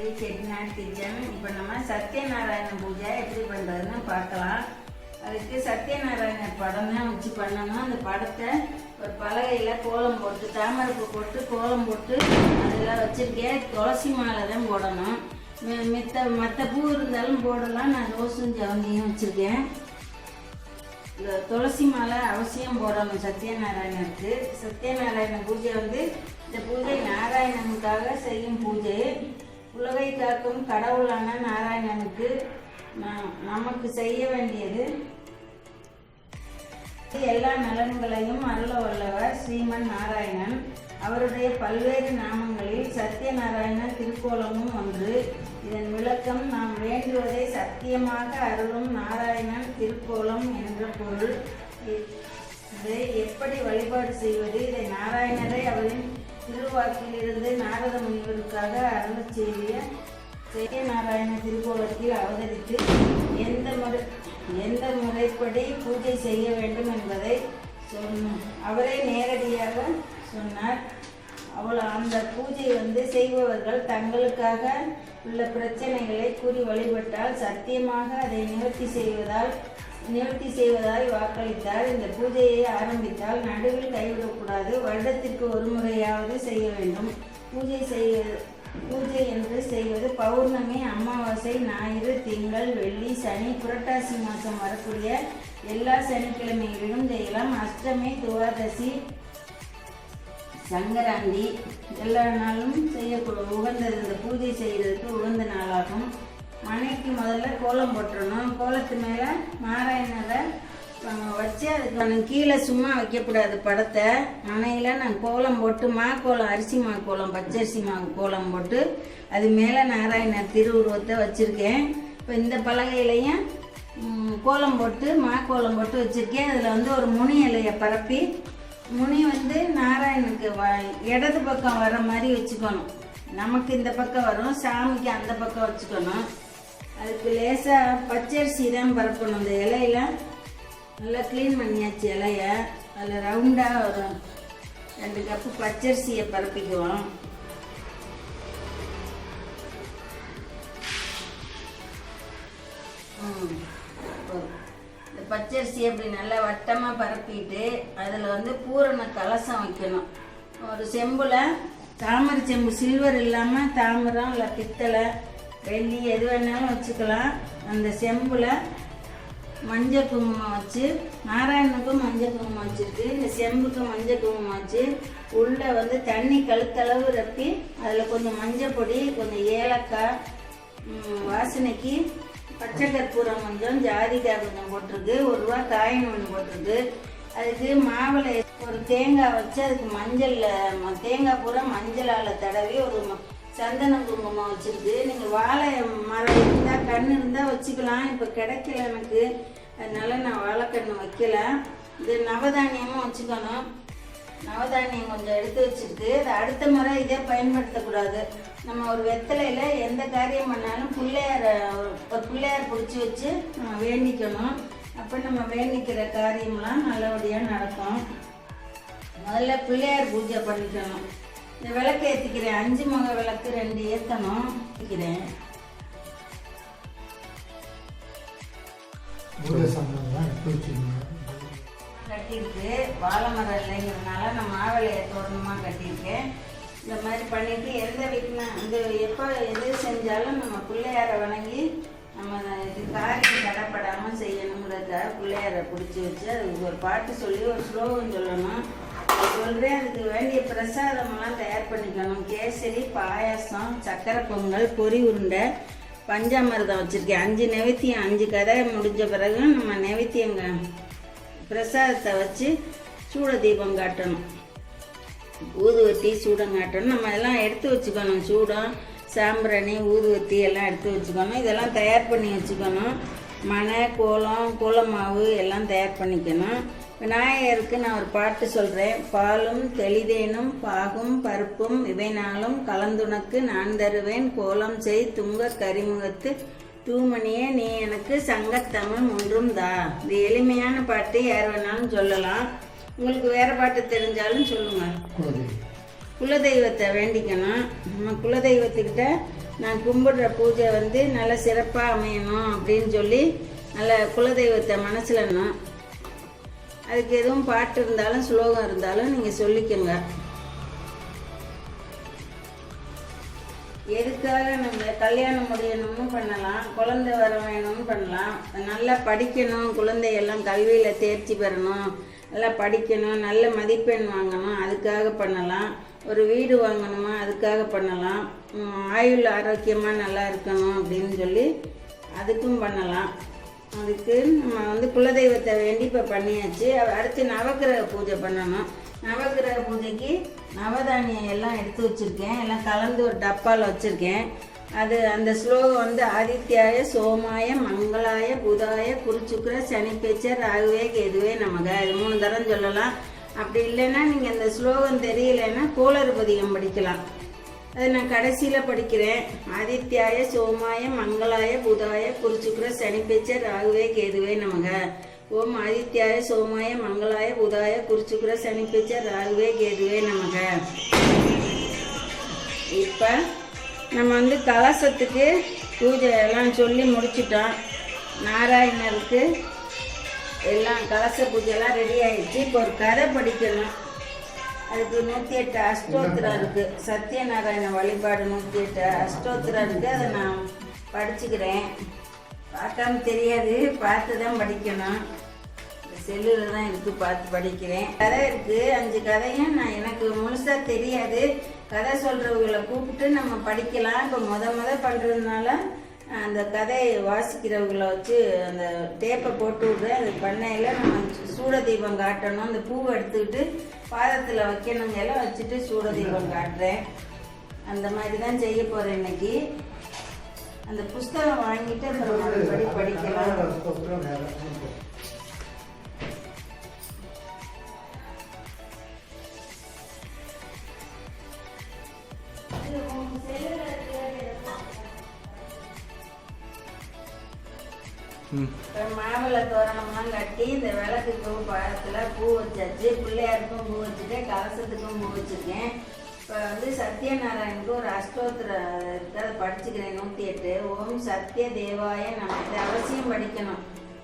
Sri Chettinad kitchen இப்போ நம்ம சத்யநாராயண பூஜை எப்படி பண்ணுறதுன்னு பார்க்கலாம். அதுக்கு சத்யநாராயண படம் தான் வச்சு பண்ணணும். அந்த படத்தை ஒரு பலகையில் கோலம் போட்டு தாமரைப்பூ போட்டு கோலம் போட்டு அதெல்லாம் வச்சுருக்கேன். துளசி மாலை தான் போடணும். மித்த மற்ற பூ இருந்தாலும் போடலாம். நான் ரோஸும் ஜவந்தியும் வச்சுருக்கேன். இந்த துளசி மாலை அவசியம் போடணும் சத்யநாராயணருக்கு. சத்யநாராயண பூஜை வந்து இந்த பூஜை நாராயணனுக்காக செய்யும் பூஜை. உலகை காக்கும் கடவுளான நாராயணனுக்கு நமக்கு செய்ய வேண்டியது எல்லா நலன்களையும் அருள வல்லவர் ஸ்ரீமன் நாராயணன். அவருடைய பல்வேறு நாமங்களில் சத்யநாராயண திருக்கோலமும் ஒன்று. இதன் விளக்கம் நாம் வேண்டுவதை சத்தியமாக அருளும் நாராயணன் திருக்கோலம் என்ற பொருள். இதை எப்படி வழிபாடு செய்வது? இதை நாராயணரை அவரின் திருவாக்கிலிருந்து நாரத முனிவருக்காக அருளச் செய்திய சத்யநாராயண திருக்கோலத்தில் அவதரித்து எந்த முறை எந்த முறைப்படி பூஜை செய்ய வேண்டும் என்பதை சொன்ன அவரே நேரடியாக சொன்னார். அவள் அந்த பூஜை வந்து செய்பவர்கள் தங்களுக்காக உள்ள பிரச்சனைகளை கூறி வழிபட்டால் சத்தியமாக அதை நிவர்த்தி செய்வதால் நிவர்த்தி செய்வதாய் வாக்களித்தால் இந்த பூஜையை ஆரம்பித்தால் நடுவில் கைவிடக்கூடாது. வருடத்திற்கு ஒரு முறையாவது செய்ய வேண்டும். பூஜை செய்ய பூஜை என்று செய்வது பௌர்ணமி அமாவாசை ஞாயிறு திங்கள் வெள்ளி சனி புரட்டாசி மாதம் வரக்கூடிய எல்லா சனிக்கிழமைகளிலும் செய்யலாம். அஷ்டமி துவாதசி சங்கராந்தி எல்லா நாளும் செய்யக்கூட உகந்தது இந்த பூஜை செய்கிறதுக்கு உகந்த நாளாகும். மனைக்கு முதல்ல கோலம் போட்டுடணும் கோலத்து மேலே நாராயணரை வச்சு அதுக்கு நான் கீழே சும்மா வைக்கக்கூடாது படத்தை. மனையில் நான் கோலம் போட்டு மா கோலம் அரிசி மா கோலம் பச்சரிசி மா கோலம் போட்டு அது மேலே நாராயணர் திருவுருவத்தை வச்சுருக்கேன். இப்போ இந்த பலகையிலையும் கோலம் போட்டு மா கோலம் போட்டு வச்சுருக்கேன். அதில் வந்து ஒரு முனி இலையை பரப்பி முனி வந்து நாராயணனுக்கு வ இடது பக்கம் வர மாதிரி வச்சுக்கணும். நமக்கு இந்த பக்கம் வரும் சாமிக்கு அந்த பக்கம் வச்சுக்கணும். அதுக்கு லேசாக பச்சரிசி தான் பரப்பணும். இந்த இலையில நல்லா க்ளீன் பண்ணியாச்சு இலைய. அதில் ரவுண்டாக வரும் ரெண்டு கப்பு பச்சரிசியை பரப்பிக்குவோம். இந்த பச்சரிசி அப்படி நல்லா வட்டமாக பரப்பிட்டு அதில் வந்து பூரண கலசம் வைக்கணும். ஒரு செம்புல தாமரை செம்பு சில்வர் இல்லாமல் தாமரம் இல்லை பித்தளை வெள்ளி எது வேணாலும் வச்சுக்கலாம். அந்த செம்பில் மஞ்சள் குங்குமம் வச்சு நாராயணனுக்கும் மஞ்சள் குங்குமம் வச்சுருக்கு. இந்த செம்புக்கு மஞ்சள் குங்குமம் வச்சு உள்ளே வந்து தண்ணி கழுத்தளவு ரப்பி அதில் கொஞ்சம் மஞ்சள் பொடி கொஞ்சம் ஏலக்காய் வாசனைக்கு பச்சை கற்பூரம் கொஞ்சம் ஜாதிக்காய் கொஞ்சம் போட்டிருக்கு. ஒரு ரூபா காயின் ஒன்று போட்டிருக்கு. அதுக்கு மாவில் ஒரு தேங்காய் வச்சு அதுக்கு மஞ்சளில் தேங்காய் பூரா மஞ்சளால் தடவி ஒரு சந்தனம் சந்தன குங்குமம் வச்சிருக்கு. நீங்கள் வாழை மரம் இருந்தால் கண் இருந்தால் வச்சுக்கலாம். இப்போ கிடைக்கல எனக்கு. அதனால நான் வாழைக்கண்ணு வைக்கல. இது நவதானியமும் வச்சுக்கணும். நவதானியம் கொஞ்சம் எடுத்து வச்சுருக்கு. அது அடுத்த முறை இதே பயன்படுத்தக்கூடாது. நம்ம ஒரு வெத்தலையில் எந்த காரியம் பண்ணாலும் பிள்ளையார ஒரு பிள்ளையார் பிடிச்சி வச்சு நம்ம வேண்டிக்கணும். அப்போ நம்ம வேண்டிக்கிற காரியம்லாம் நல்லபடியாக நடக்கும். முதல்ல பிள்ளையார் பூஜை பண்ணிக்கணும். இந்த விளக்கு ஏற்றிக்கிறேன் அஞ்சு முக விளக்கு ரெண்டு ஏற்றணும் ஏற்றிக்கிறேன் கட்டியிருக்கு. வாழை மரம் இல்லைங்கிறதுனால நான் மாவிளைய தோரணமாக கட்டியிருக்கேன். இந்த மாதிரி பண்ணிட்டு எந்த வீட்டில் இந்த எப்போ எது செஞ்சாலும் நம்ம பிள்ளையாரை வணங்கி நம்ம இது காரியம் தடைப்படாமல் செய்யணுங்கிறதுக்காக பிள்ளையாரை பிடிச்சி வச்சு அதுக்கு ஒரு பாட்டு சொல்லி ஒரு ஸ்லோகம் சொல்லணும். சொல்கிறேன் அதுக்கு வேண்டிய பிரசாதமெல்லாம் தயார் பண்ணிக்கணும். கேசரி பாயாசம் சக்கரை பொங்கல் பொரி உருண்டை பஞ்சாமிரதம் வச்சுருக்கேன். அஞ்சு நைவேத்தியம் அஞ்சு கதை முடிஞ்ச பிறகு நம்ம நைவேத்தியங்க பிரசாதத்தை வச்சு சூட தீபம் காட்டணும். ஊதுவத்தி சூடம் காட்டணும். நம்ம எல்லாம் எடுத்து வச்சுக்கணும். சூடம் சாம்பிராணி ஊதுவத்தி எல்லாம் எடுத்து வச்சுக்கணும். இதெல்லாம் தயார் பண்ணி வச்சுக்கணும். மனை கோலம் கோலமாவு எல்லாம் தயார் பண்ணிக்கணும். விநாயகருக்கு நான் ஒரு பாட்டு சொல்கிறேன் பாலும் தெளிதேனும் பாகும் பருப்பும் இவை நாளும் கலந்துனக்கு நான் தருவேன். கோலம் செய் துங்க கரிமுகத்து தூமணியே நீ எனக்கு சங்கத்தமிழ் ஒன்றும் தா. இது எளிமையான பாட்டு யார் வேணாலும் சொல்லலாம். உங்களுக்கு வேற பாட்டு தெரிஞ்சாலும் சொல்லுங்க. குலதெய்வம். குலதெய்வத்தை வேண்டிக்கணும். நம்ம குலதெய்வத்துக்கிட்ட நான் கும்பிடுற பூஜை வந்து நல்ல சிறப்பாக அமையணும் அப்படின்னு சொல்லி நல்ல குலதெய்வத்தை மனசில் அதுக்கு எதுவும் பாட்டு இருந்தாலும் ஸ்லோகம் இருந்தாலும் நீங்கள் சொல்லிக்கோங்க. எதுக்காக நம்ம கல்யாணம் முடியணும்னு பண்ணலாம் குழந்தை வர வேணும்னு பண்ணலாம் நல்லா படிக்கணும் குழந்தையெல்லாம் கல்வியில் தேர்ச்சி பெறணும் நல்லா படிக்கணும் நல்ல மதிப்பெண் வாங்கணும் அதுக்காக பண்ணலாம். ஒரு வீடு வாங்கணுமா அதுக்காக பண்ணலாம். ஆயுள் ஆரோக்கியமாக நல்லா இருக்கணும் அப்படின்னு சொல்லி அதுக்கும் பண்ணலாம். அதுக்கு நம்ம வந்து குலதெய்வத்தை வேண்டி இப்போ பண்ணியாச்சு. அடுத்து நவக்கிரக பூஜை பண்ணணும். நவக்கிரக பூஜைக்கு நவதானியம் எல்லாம் எடுத்து வச்சுருக்கேன். எல்லாம் கலந்து ஒரு டப்பாவில் வச்சுருக்கேன். அது அந்த ஸ்லோகம் வந்து ஆதித்யாய சோமாய மங்களாய புதாய குருச்சுக்கிர சனி பேச்சர் ராகுவே கேதுவே நமக. இது மூணு தரம் சொல்லலாம். அப்படி இல்லைன்னா நீங்கள் இந்த ஸ்லோகம் தெரியலைன்னா கோளறுபதியம் படிக்கலாம். அதை நான் கடைசியில் படிக்கிறேன். ஆதித்யாய சோமாய மங்களாய புதாய குருச்சுக்கிர சனிப்பேச்சர் ராகுவே கேதுவே நமக. ஓம் ஆதித்யாய சோமாய மங்களாய புதாய குருச்சுக்கிர சனிப்பேச்சர் ராகுவே கேதுவே நமக. இப்போ நம்ம வந்து கலசத்துக்கு பூஜை எல்லாம் சொல்லி முடிச்சிட்டோம். நாராயணருக்கு எல்லாம் கலச பூஜைலாம் ரெடி ஆகிடுச்சு இப்போ ஒரு கதை படிக்கணும். அதுக்கு நூற்றி எட்டு அஷ்டோத்திரம் இருக்கு. சத்யநாராயண வழிபாடு நூற்றி எட்டு அஷ்டோத்திரம் இருக்கு. அதை நான் படிச்சுக்கிறேன். பார்க்காம தெரியாது. பார்த்து தான் படிக்கணும் செல்லில் தான் இருக்குது பார்த்து படிக்கிறேன். கதை இருக்கு. அஞ்சு கதையும் நான் எனக்கு முழுசா தெரியாது. கதை சொல்றவங்களை கூப்பிட்டு நம்ம படிக்கலாம். இப்போ முத முத பண்றதுனால அந்த கதையை வாசிக்கிறவங்கள வச்சு அந்த டேப்பை போட்டு விடுறேன். அது பண்ணையில் நம்ம சூட தீபம் காட்டணும். அந்த பூவை எடுத்துக்கிட்டு பாதத்தில் வைக்கணுங்க எல்லாம் வச்சுட்டு சூட தீபம் காட்டுறேன். அந்த மாதிரி தான் செய்ய போகிறேன் இன்னைக்கு. அந்த புஸ்தகம் வாங்கிட்டு அப்புறம் மறுபடி படிக்கலாம்? அதுக்கப்புறம் மாவிள தோரணம்லாம் கட்டி இந்த விளக்குக்கும் பழத்தில் பூ வச்சாச்சு. பிள்ளையாருக்கும் பூ வச்சுட்டேன் கலசத்துக்கும் பூ வச்சுருக்கேன். இப்போ வந்து சத்யநாராயணுக்கு ஒரு அஷ்டோத்திரம் இருக்கு அதை படிச்சுக்கிறேன் நூற்றி எட்டு. ஓம் சத்ய தேவாய நம இது அவசியம் படிக்கணும்.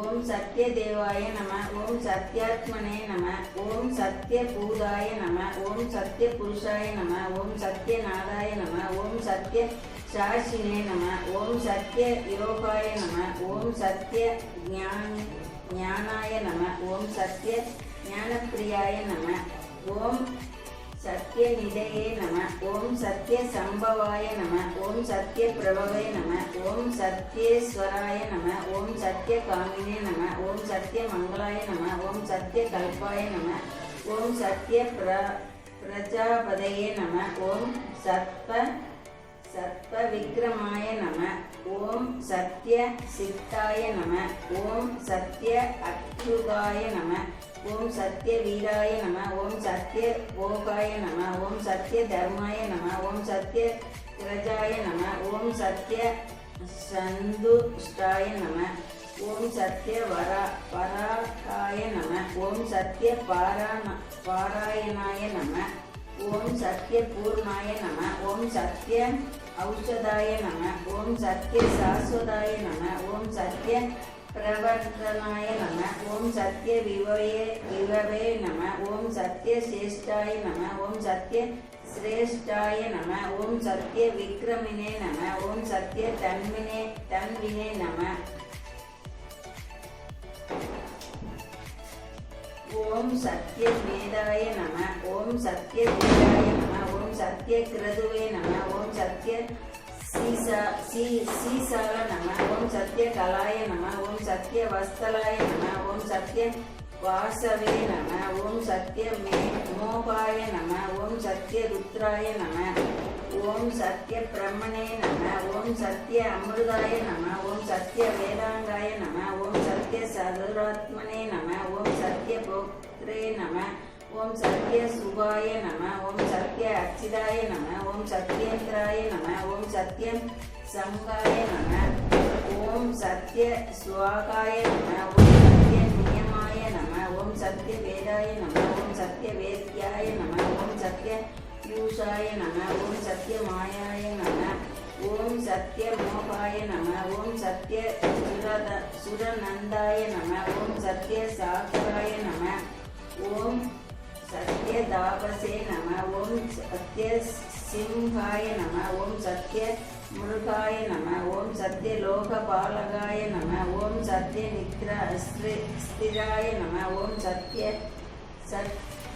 ஓம் சத்ய தேவாய நம ஓம் சத்யாத்மனே நம ஓம் சத்ய பூதாய நம ஓம் சத்ய புருஷாய நம ஓம் சத்ய நாதாய நம ஓம் சத்ய சாஷினே நம ஓம் சத்ய யோகாய நம ஓம் சத்ய ஞான ஞானாய நம ஓம் சத்ய ஞானப்பிரியாய நம ஓம் சத்ய நிதையே நம ஓம் சத்ய சம்பவாய நம ஓம் சத்ய பிரபவே நம ஓம் சத்யேஸ்வராய நம ஓம் சத்ய காமினே நம ஓம் சத்ய மங்களாய நம ஓம் சத்ய கல்பாய நம ஓம் சத்ய பிர பிரஜாபதையே நம ஓம் சத்ப சர்ப்ப விக்ரமாய நம. ஓம் சத்ய சித்தாய நம. ஓம் சத்ய அக்யுகாய நம. ஓம் சத்ய வீராய நம. ஓம் சத்ய போகாய நம. ஓம் சத்ய தர்மாய நம. ஓம் சத்ய கிரஜாய நம. ஓம் சத்ய சந்துஷ்டாய நம. ஓம் சத்ய வரா வராகாய நம. ஓம் சத்ய பாராண பாராயணாய நம. ஓம் சத்ய பூர்ணாய நம ஓம் சத்ய ஔஷதாய நம ஓம் சத்ய சாஸ்வதாய நம ஓம் சத்ய பிரவர்த்தனாய நம ஓம் சத்ய விவயே விவவே நம ஓம் சத்ய சிரேஷ்டாய நம ஓம் சத்ய சிரேஷ்டாய நம ஓம் சத்ய விக்ரமினே நம ஓம் சத்ய தன்மினே தன்வினே நம. ஓம் சத்ய வேதாய நம ஓம் சத்ய வேதாய நம ஓம் சத்ய கிரதுவே நம ஓம் சத்ய சீசா சீ சீசால நம ஓம் சத்ய கலாய நம ஓம் சத்ய வஸ்தலாய நம ஓம் சத்ய வாசவே நம ஓம் சத்ய மே சிவாய நம ஓம் சத்ய ருத்ராய நம ஓம் சத்ய பிரம்மணே நம ஓம் சத்ய அமிர்தாய நம ஓம் சத்ய வேதாங்காய நம ஓம் சத்ய சதுராத்மனே நம ஓம் சத்ய போக்திரே நம ஓம் சத்ய சுபாய நம ஓம் சத்ய அச்சிதாய நம ஓம் சத்யேந்திராய நம ஓம் சத்யம் சங்காய நம ஓம் சத்ய சுவாகாய நம ஓம் சத்ய நியமாய நம ஓம் சத்ய வேதாய நம ஓம் வேத்யாய நம ஓம் சத்திய யூஷாய நம ஓம் சத்திய மாயாய நம ஓம் சத்திய மோகாய நம ஓம் சத்திய சுரத சுரநந்தாய நம ஓம் சத்திய சாஸ்திராய நம ஓம் சத்ய தாபசே நம ஓம் சத்ய சிம்ஹாய நம ஓம் சத்ய முருகாய நம ஓம் சத்ய லோகபாலகாய நம ஓம் சத்ய நித்ரா ஸ்திராய நம ஓம் சத்ய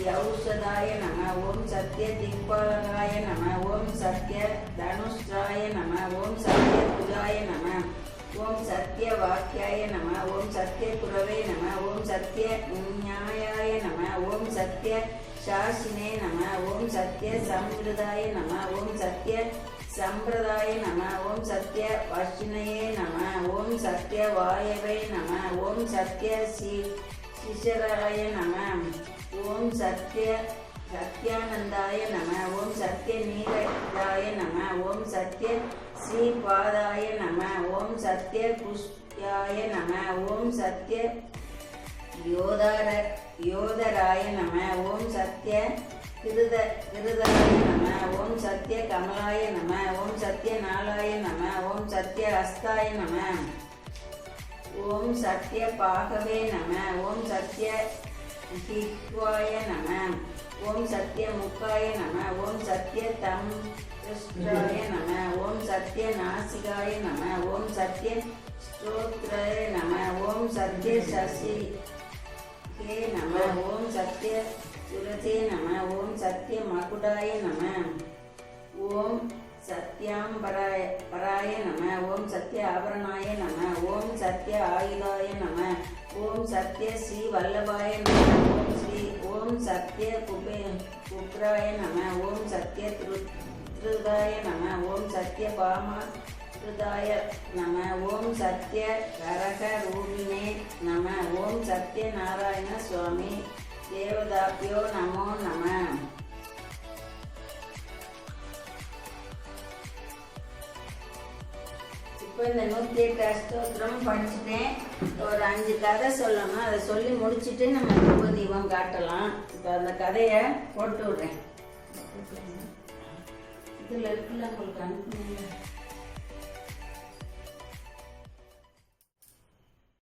யௌஷதாய நம ஓம் சத்ய திக்பாலகாய நம ஓம் சத்ய தனுஷ்டாய நம ஓம் சத்ய துலாய நம ஓம் சத்ய வாக்கியாய நம ஓம் சத்ய குரவே நம ஓம் சத்ய நியாயாய நம ஓம் சத்ய சாசினே நம ஓம் சத்ய சம்ருதாய நம ஓம் சத்ய சம்பிரதாய நம ஓம் சத்ய வர்ஷினையே நம ஓம் சத்ய வாயவே நம ஓம் சத்ய சி சிஷராய நம ஓம் சத்ய சத்யானந்தாய நம ஓம் சத்ய நீலாய நம ஓம் சத்ய ஸ்ரீபாதாய நம ஓம் சத்ய புஷ்யாய நம ஓம் சத்ய யோதார யோதராய நம ஓம் சத்ய கிருத கிருதராய நம ஓம் சத்ய கமலாய நம ஓம் சத்ய நாளாய நம ஓம் சத்ய அஸ்தாய நம ஓம் சத்ய பாகவே நம ஓம் சத்ய ஹித்வாய நம ஓம் சத்ய முக்காய நம ஓம் சத்ய தம் கிருஷ்ணாய நம ஓம் சத்ய நாசிகாய நம ஓம் சத்ய ஸ்தோத்ராய நம ஓம் சத்ய சசி ஹே நம ஓம் சத்ய சுரதே நம ஓம் சத்ய மகுடாய நம ஓம் சத்யாம்பராய பராய நம ஓம் சத்ய ஆபரணாய நம ஓம் சத்ய ஆயுதாய நம. ஓம் சத்ய ஸ்ரீ வல்லபாய நம. ஓம் ஸ்ரீ ஓம் சத்ய குபே குக்ராய நம. ஓம் சத்ய திரு திருதாய நம. ஓம் சத்ய பாமா திருதாய நம. ஓம் சத்ய கரக ரூபினே நம. ஓம் சத்ய நாராயண சுவாமி தேவதாபியோ நமோ நம. இப்போ இந்த நூற்றி எட்டு அஷ்டோத்திரம் படிச்சுட்டேன். ஒரு அஞ்சு கதை சொல்லணும். அதை சொல்லி முடிச்சுட்டு நம்ம தூப தீபம் காட்டலாம். இப்போ அந்த கதையை போட்டு விடுறேன். இதில் இருக்குல்ல உங்களுக்கு அனுப்புனீங்க